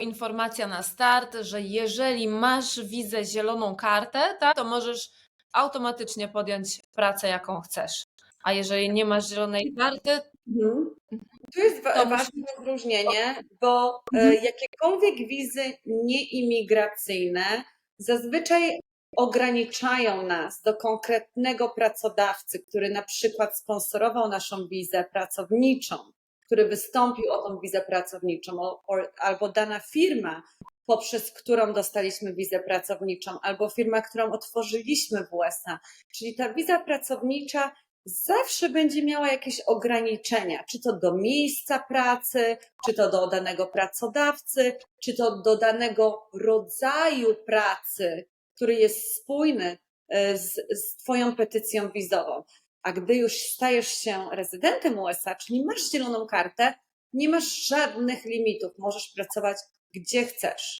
informacja na start, że jeżeli masz wizę zieloną kartę, tak, to możesz automatycznie podjąć pracę, jaką chcesz. A jeżeli nie masz zielonej karty, Mhm. Tu jest wa- ważne rozróżnienie, bo e, Mhm. jakiekolwiek wizy nieimigracyjne zazwyczaj ograniczają nas do konkretnego pracodawcy, który na przykład sponsorował naszą wizę pracowniczą, który wystąpił o tą wizę pracowniczą, albo dana firma, poprzez którą dostaliśmy wizę pracowniczą, albo firma, którą otworzyliśmy w USA. Czyli ta wiza pracownicza zawsze będzie miała jakieś ograniczenia, czy to do miejsca pracy, czy to do danego pracodawcy, czy to do danego rodzaju pracy, który jest spójny e, z, z Twoją petycją wizową. A gdy już stajesz się rezydentem USA, czyli masz zieloną kartę, nie masz żadnych limitów, możesz pracować gdzie chcesz.